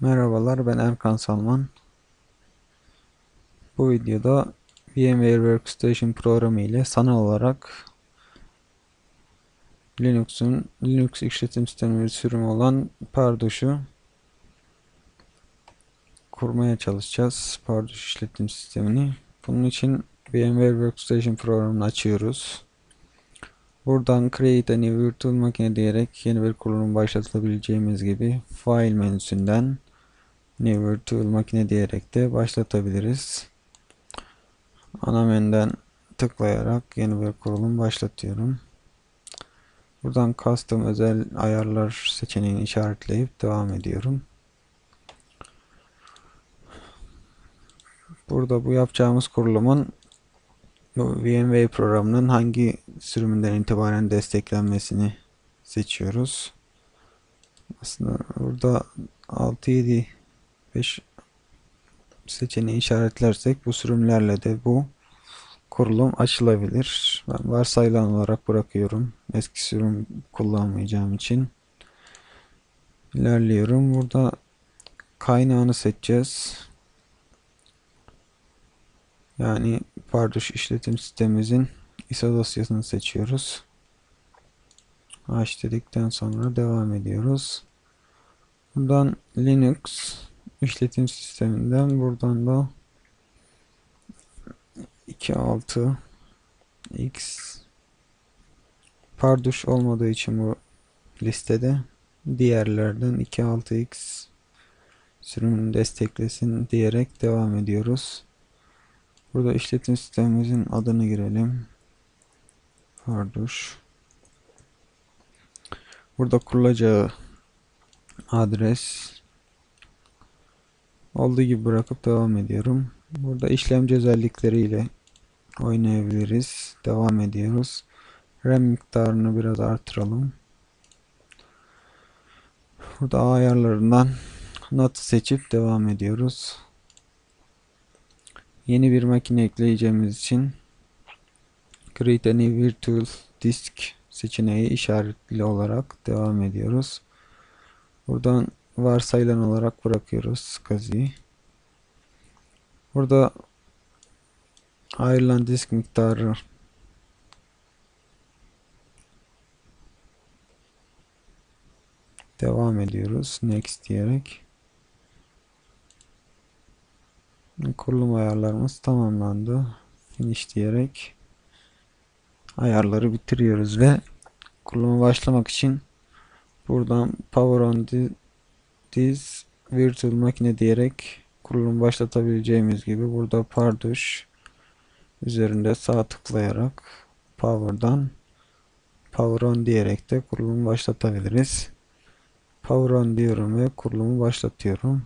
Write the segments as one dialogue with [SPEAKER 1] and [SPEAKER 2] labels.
[SPEAKER 1] Merhabalar ben Erkan Salman. Bu videoda VMware Workstation programı ile sanal olarak Linux'un Linux işletim sistemi sürümü olan Pardosh'u kurmaya çalışacağız. Pardosh işletim sistemini. Bunun için VMware Workstation programını açıyoruz. Buradan Create a New Virtual Machine diyerek yeni bir kurulum başlatabileceğimiz gibi File menüsünden New Virtual Machine diyerek de başlatabiliriz. Ana menüden tıklayarak yeni bir kurulum başlatıyorum. Buradan Custom özel ayarlar seçeneğini işaretleyip devam ediyorum. Burada bu yapacağımız kurulumun bu VMware programının hangi sürümünden itibaren desteklenmesini seçiyoruz. Aslında burada 6 7 5 seçeneği işaretlersek bu sürümlerle de bu kurulum açılabilir. Ben varsayılan olarak bırakıyorum. Eski sürüm kullanmayacağım için. İlerliyorum. Burada kaynağını seçeceğiz. Yani Pardosh işletim sistemimizin ISO dosyasını seçiyoruz. Aç dedikten sonra devam ediyoruz. Buradan Linux işletim sisteminden buradan da 2.6 X Pardosh olmadığı için bu listede diğerlerden 2.6X sürümünü desteklesin diyerek devam ediyoruz. Burada işletim sistemimizin adını girelim. Pardosh. Burada kurulacağı adres olduğu gibi bırakıp devam ediyorum. Burada işlemci özellikleriyle oynayabiliriz. Devam ediyoruz. RAM miktarını biraz artıralım. Burada ayarlarından NAT seçip devam ediyoruz. Yeni bir makine ekleyeceğimiz için Create a new virtual disk seçeneği işaretli olarak devam ediyoruz. Buradan varsayılan olarak bırakıyoruz SCSI. Burada ayrılan disk miktarı devam ediyoruz. Next diyerek. Kurulum ayarlarımız tamamlandı. Finish diyerek ayarları bitiriyoruz ve kuruluma başlamak için buradan Power on this virtual makine diyerek kurulum başlatabileceğimiz gibi burada Pardosh üzerinde sağ tıklayarak Power'dan Power on diyerek de kurulumu başlatabiliriz. Power on diyorum ve kurulumu başlatıyorum.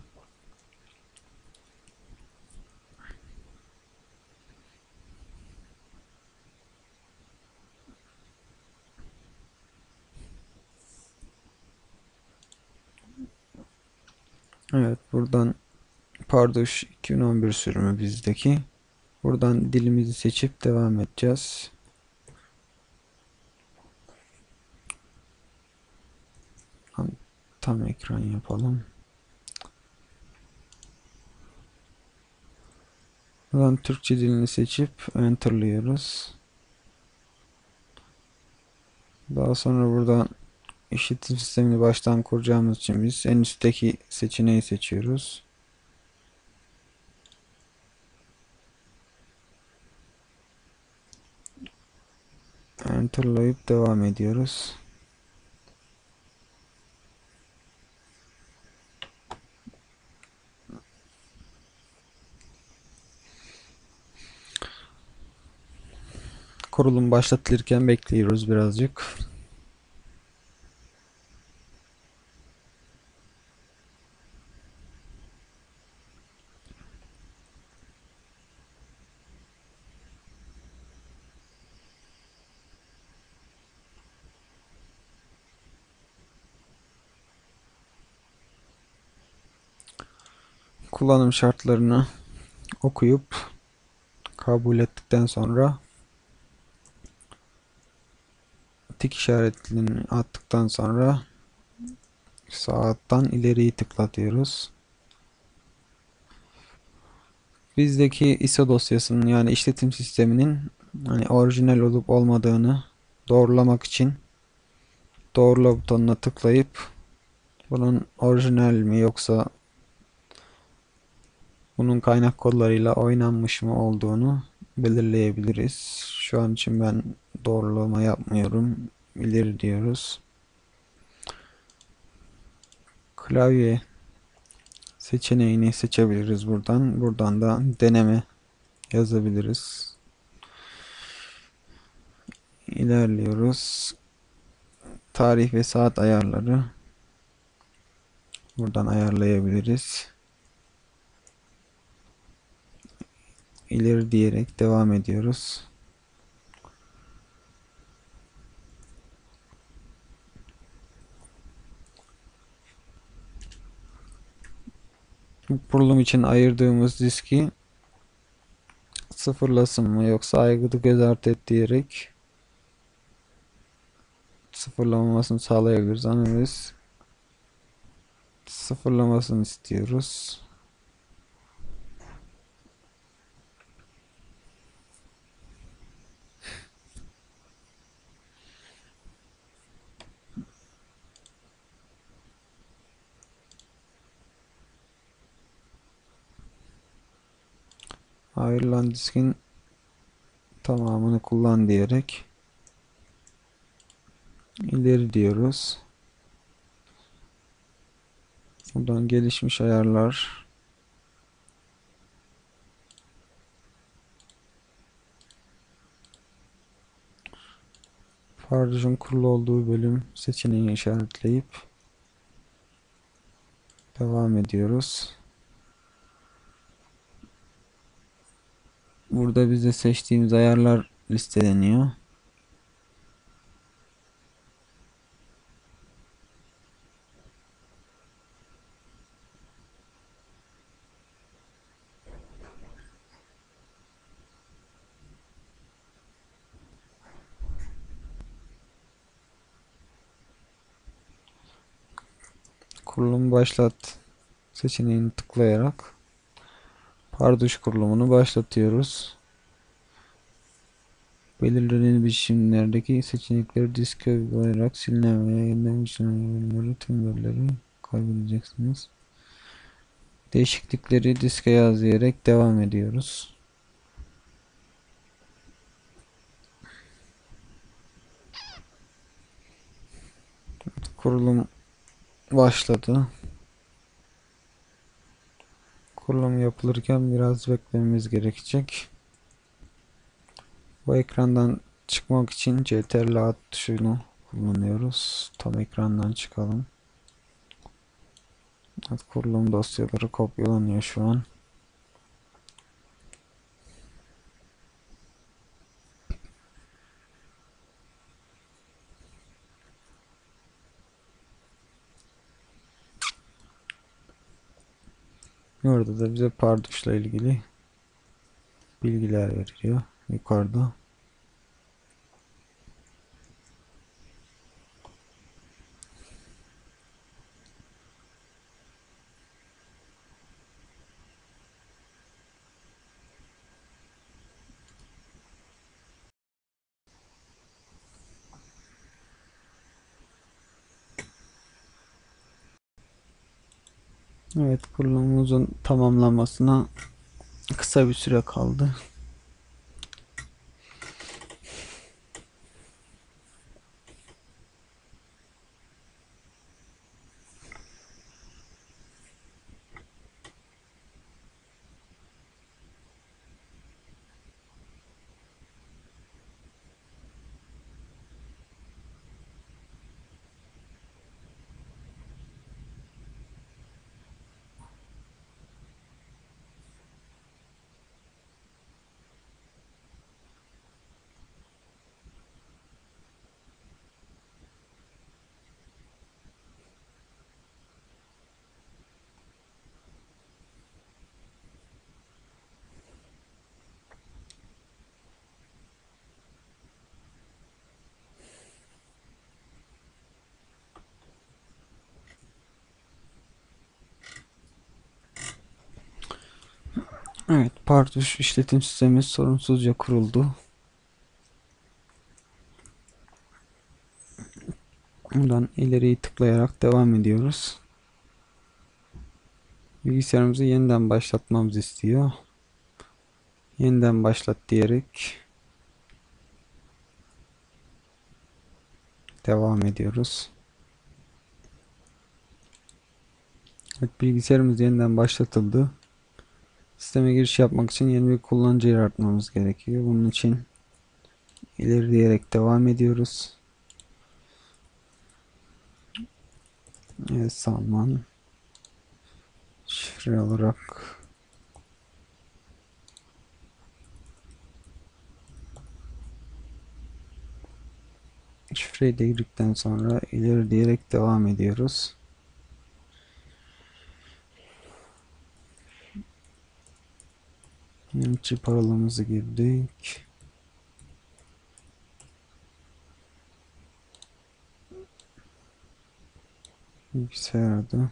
[SPEAKER 1] Evet buradan Pardosh 2011 sürümü bizdeki. Buradan dilimizi seçip devam edeceğiz. Tam ekran yapalım. Buradan Türkçe dilini seçip enterlıyoruz. Daha sonra buradan işletim sistemini baştan kuracağımız için biz en üstteki seçeneği seçiyoruz. Enterlayıp devam ediyoruz. Kurulum başlatılırken bekliyoruz birazcık. Kullanım şartlarını okuyup kabul ettikten sonra tik işaretini attıktan sonra sağdan ileriyi tıklatıyoruz. bizdeki ISO dosyasının yani işletim sisteminin hani orijinal olup olmadığını doğrulamak için doğrula butonuna tıklayıp bunun orijinal mi yoksa bunun kaynak kodlarıyla oynanmış mı olduğunu belirleyebiliriz. Şu an için ben doğrulama yapmıyorum. İleri diyoruz. Klavye seçeneğini seçebiliriz buradan. Buradan da deneme yazabiliriz. İlerliyoruz. Tarih ve saat ayarları buradan ayarlayabiliriz. İleri diyerek devam ediyoruz. kurulum için ayırdığımız diski sıfırlasın mı yoksa aygıtı göz ardı et diyerek sıfırlamamasını sağlayabiliriz. Analiz sıfırlamasını istiyoruz. Ayrılan diskin tamamını kullan diyerek ileri diyoruz. Buradan gelişmiş ayarlar Parduşun kurulu olduğu bölüm seçeneğini işaretleyip devam ediyoruz. Burada bize seçtiğimiz ayarlar listeleniyor. Kurulum başlat seçeneğini tıklayarak Parduş kurulumunu başlatıyoruz. Belirlenen biçimlerdeki seçenekleri diske uygulayarak silinen veya yeniden biçimleri tüm verileri kaybedeceksiniz. Değişiklikleri diske yaz diyerek devam ediyoruz. Kurulum başladı. Kurulum yapılırken biraz beklememiz gerekecek. Bu ekrandan çıkmak için CTRL A tuşunu kullanıyoruz. Tam ekrandan çıkalım. Kurulum dosyaları kopyalanıyor şu an. Orada da bize parduşla ilgili bilgiler veriliyor yukarıda. Evet kurulumumuzun tamamlanmasına kısa bir süre kaldı. Evet, Pardus işletim sistemi sorunsuzca kuruldu. Buradan ileriyi tıklayarak devam ediyoruz. Bilgisayarımızı yeniden başlatmamızı istiyor. Yeniden başlat diyerek devam ediyoruz. Evet, bilgisayarımız yeniden başlatıldı. Sisteme giriş yapmak için yeni bir kullanıcı yaratmamız gerekiyor. Bunun için ileri diyerek devam ediyoruz. Evet, Salman şifre olarak şifreyi de girdikten sonra ileri diyerek devam ediyoruz. Yeniçi parolamızı girdik. Bilgisayarda.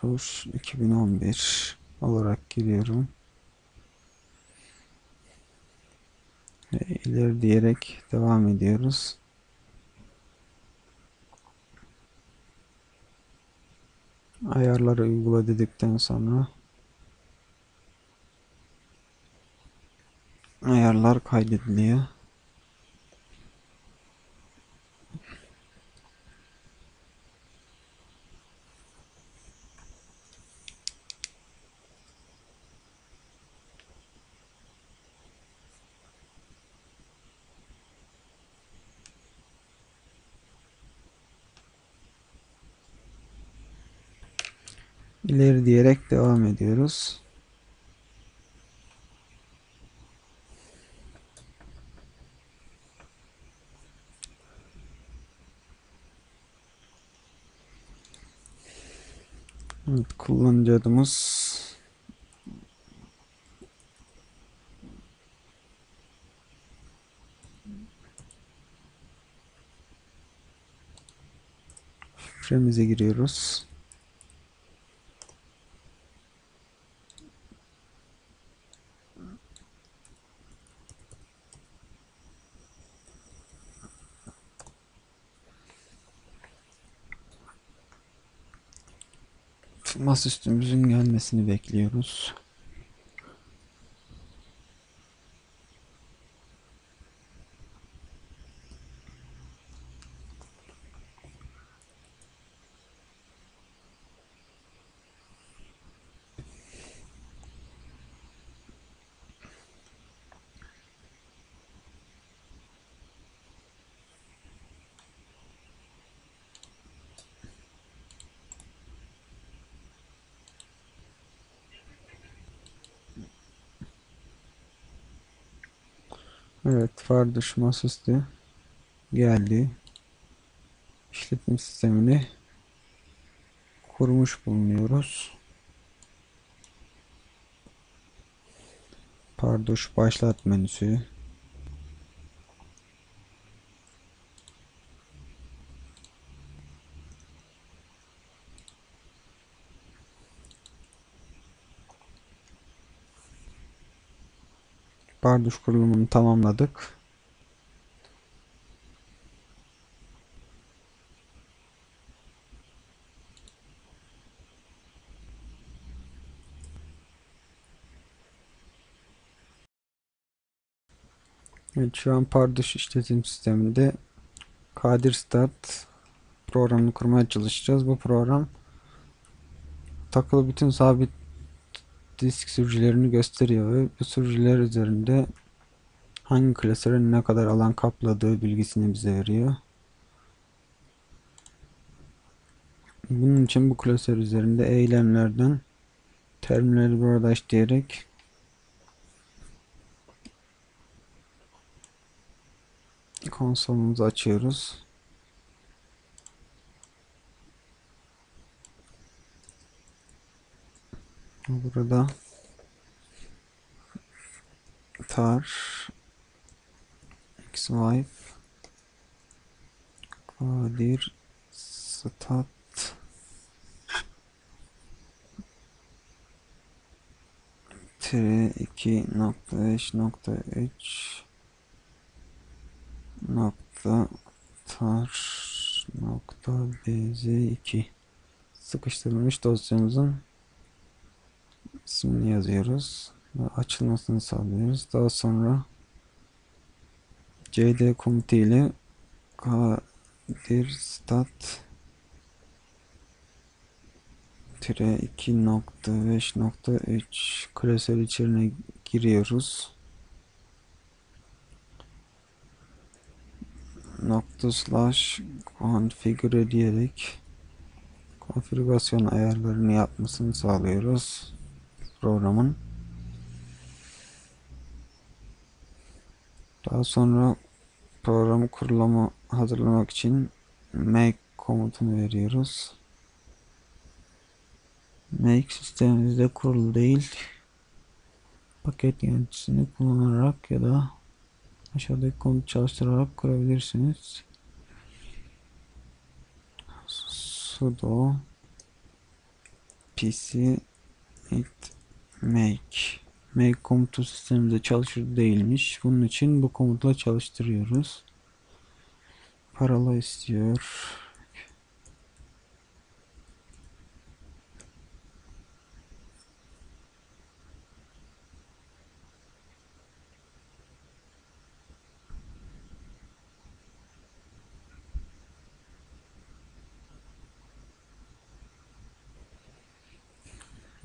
[SPEAKER 1] Farus 2011 olarak giriyorum. Ve ileri diyerek devam ediyoruz. Ayarları uygula dedikten sonra ayarlar kaydediliyor. İleri diyerek devam ediyoruz. Evet, kullanıcı adımız şifremize giriyoruz. Masaüstümüzün gelmesini bekliyoruz. Evet, Farduş masaüstü geldi. İşletim sistemini kurmuş bulunuyoruz. Parduş başlat menüsü. Parduş kurulumunu tamamladık. Evet, şu an Parduş işletim sisteminde Kadir Start programını kurmaya çalışacağız. Bu program takılı bütün sabit disk sürücülerini gösteriyor ve bu sürücüler üzerinde hangi klasörün ne kadar alan kapladığı bilgisini bize veriyor. Bunun için bu klasör üzerinde eylemlerden terminali burada diyerek konsolumuzu açıyoruz. burada tar x xwife kadir stat tire 2.5.3 nokta tar nokta bz2 sıkıştırılmış dosyamızın ismini yazıyoruz ve açılmasını sağlıyoruz. Daha sonra cd komutu ile kadir stat tire 2.5.3 klasör içine giriyoruz. nokta slash configure diyerek konfigürasyon ayarlarını yapmasını sağlıyoruz programın. Daha sonra programı kurulama hazırlamak için make komutunu veriyoruz. Make sistemimizde kurulu değil. Paket yöneticisini kullanarak ya da aşağıdaki komut çalıştırarak kurabilirsiniz. sudo pc it make make komutu sistemimizde çalışır değilmiş. Bunun için bu komutla çalıştırıyoruz. Parola istiyor.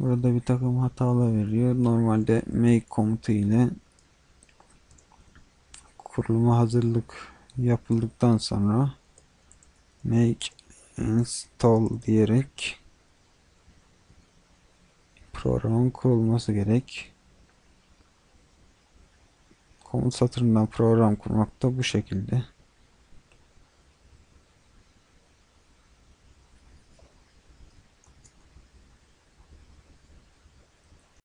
[SPEAKER 1] Burada bir takım hatalar veriyor. Normalde make komutu ile kuruluma hazırlık yapıldıktan sonra make install diyerek programın kurulması gerek. Komut satırından program kurmak da bu şekilde.